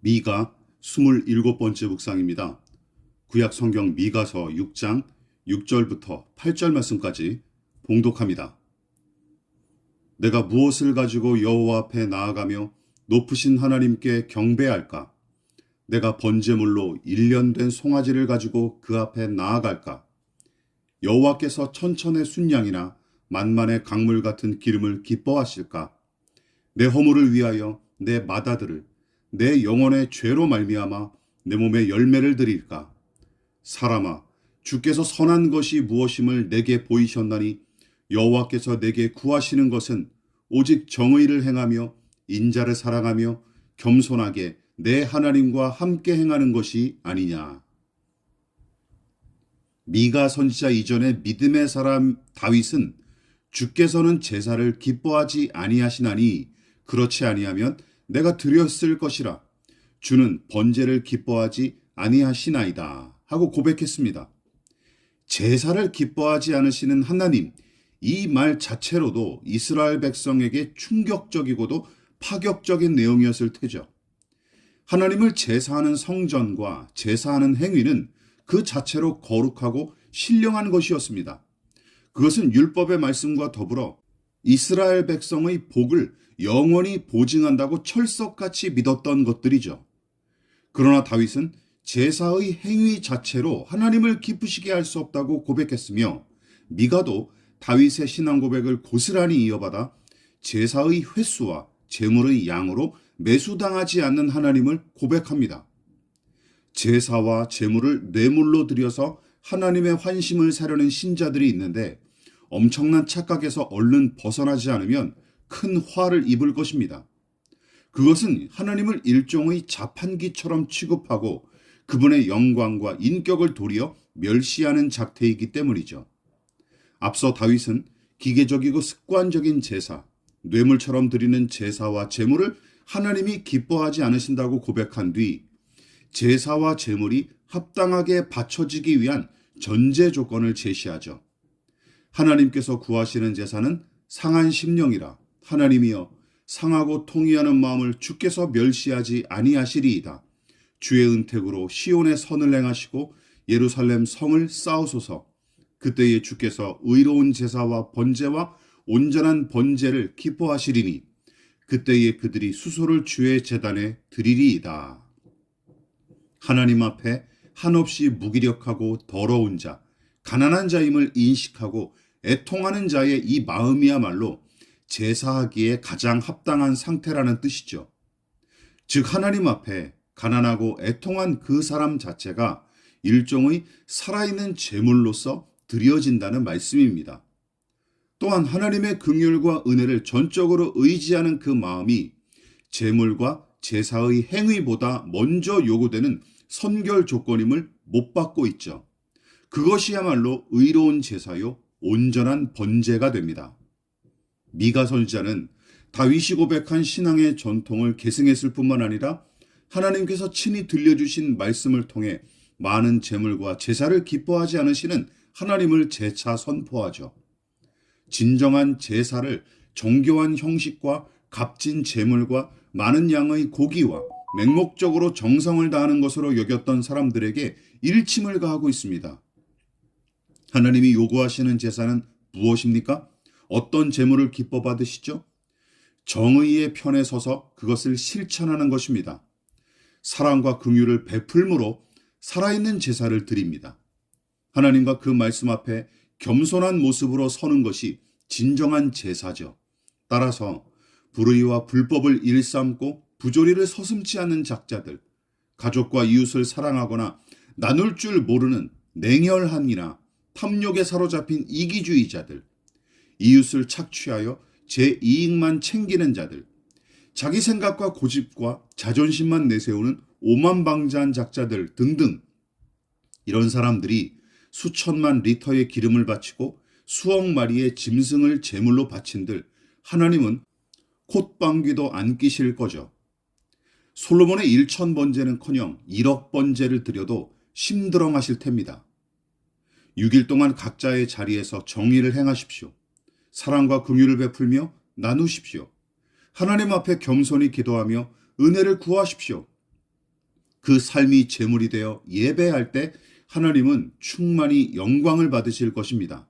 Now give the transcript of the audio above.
미가 27번째 묵상입니다. 구약 성경 미가서 6장 6절부터 8절 말씀까지 봉독합니다. 내가 무엇을 가지고 여호와 앞에 나아가며 높으신 하나님께 경배할까? 내가 번제물로 1년 된 송아지를 가지고 그 앞에 나아갈까? 여호와께서 천천의 순양이나 만만의 강물 같은 기름을 기뻐하실까? 내 허물을 위하여 내 마다들을 내 영혼의 죄로 말미암아 내 몸에 열매를 드릴까? 사람아, 주께서 선한 것이 무엇임을 내게 보이셨나니 여호와께서 내게 구하시는 것은 오직 정의를 행하며 인자를 사랑하며 겸손하게 내 하나님과 함께 행하는 것이 아니냐. 미가 선지자 이전에 믿음의 사람 다윗은 주께서는 제사를 기뻐하지 아니하시나니 그렇지 아니하면 내가 드렸을 것이라 주는 번제를 기뻐하지 아니하시나이다 하고 고백했습니다. 제사를 기뻐하지 않으시는 하나님 이 말 자체로도 이스라엘 백성에게 충격적이고도 파격적인 내용이었을 테죠. 하나님을 제사하는 성전과 제사하는 행위는 그 자체로 거룩하고 신령한 것이었습니다. 그것은 율법의 말씀과 더불어 이스라엘 백성의 복을 영원히 보증한다고 철석같이 믿었던 것들이죠. 그러나 다윗은 제사의 행위 자체로 하나님을 기쁘시게 할 수 없다고 고백했으며 미가도 다윗의 신앙 고백을 고스란히 이어받아 제사의 횟수와 제물의 양으로 매수당하지 않는 하나님을 고백합니다. 제사와 제물을 뇌물로 들여서 하나님의 환심을 사려는 신자들이 있는데 엄청난 착각에서 얼른 벗어나지 않으면 큰 화를 입을 것입니다. 그것은 하나님을 일종의 자판기처럼 취급하고 그분의 영광과 인격을 도리어 멸시하는 작태이기 때문이죠. 앞서 다윗은 기계적이고 습관적인 제사, 뇌물처럼 드리는 제사와 제물을 하나님이 기뻐하지 않으신다고 고백한 뒤 제사와 제물이 합당하게 바쳐지기 위한 전제 조건을 제시하죠. 하나님께서 구하시는 제사는 상한 심령이라 하나님이여 상하고 통이하는 마음을 주께서 멸시하지 아니하시리이다. 주의 은택으로 시온의 선을 행하시고 예루살렘 성을 쌓으소서. 그때에 주께서 의로운 제사와 번제와 온전한 번제를 기뻐하시리니 그때에 그들이 수소를 주의 제단에 드리리이다. 하나님 앞에 한없이 무기력하고 더러운 자, 가난한 자임을 인식하고 애통하는 자의 이 마음이야말로 제사하기에 가장 합당한 상태라는 뜻이죠. 즉, 하나님 앞에 가난하고 애통한 그 사람 자체가 일종의 살아있는 제물로서 드려진다는 말씀입니다. 또한 하나님의 긍휼과 은혜를 전적으로 의지하는 그 마음이 제물과 제사의 행위보다 먼저 요구되는 선결 조건임을 못 받고 있죠. 그것이야말로 의로운 제사요 온전한 번제가 됩니다. 미가 선지자는 다윗이 고백한 신앙의 전통을 계승했을 뿐만 아니라 하나님께서 친히 들려주신 말씀을 통해 많은 제물과 제사를 기뻐하지 않으시는 하나님을 재차 선포하죠. 진정한 제사를 정교한 형식과 값진 제물과 많은 양의 고기와 맹목적으로 정성을 다하는 것으로 여겼던 사람들에게 일침을 가하고 있습니다. 하나님이 요구하시는 제사는 무엇입니까? 어떤 제물을 기뻐 받으시죠? 정의의 편에 서서 그것을 실천하는 것입니다. 사랑과 긍휼을 베풀므로 살아있는 제사를 드립니다. 하나님과 그 말씀 앞에 겸손한 모습으로 서는 것이 진정한 제사죠. 따라서 불의와 불법을 일삼고 부조리를 서슴지 않는 작자들, 가족과 이웃을 사랑하거나 나눌 줄 모르는 냉혈한이나 탐욕에 사로잡힌 이기주의자들, 이웃을 착취하여 제 이익만 챙기는 자들, 자기 생각과 고집과 자존심만 내세우는 오만방자한 작자들 등등 이런 사람들이 수천만 리터의 기름을 바치고 수억 마리의 짐승을 제물로 바친들 하나님은 콧방귀도 안 끼실 거죠. 솔로몬의 1천 번제는커녕 1억 번제를 드려도 심드렁하실 텐니다. 6일 동안 각자의 자리에서 정의를 행하십시오. 사랑과 긍휼을 베풀며 나누십시오. 하나님 앞에 겸손히 기도하며 은혜를 구하십시오. 그 삶이 제물이 되어 예배할 때 하나님은 충만히 영광을 받으실 것입니다.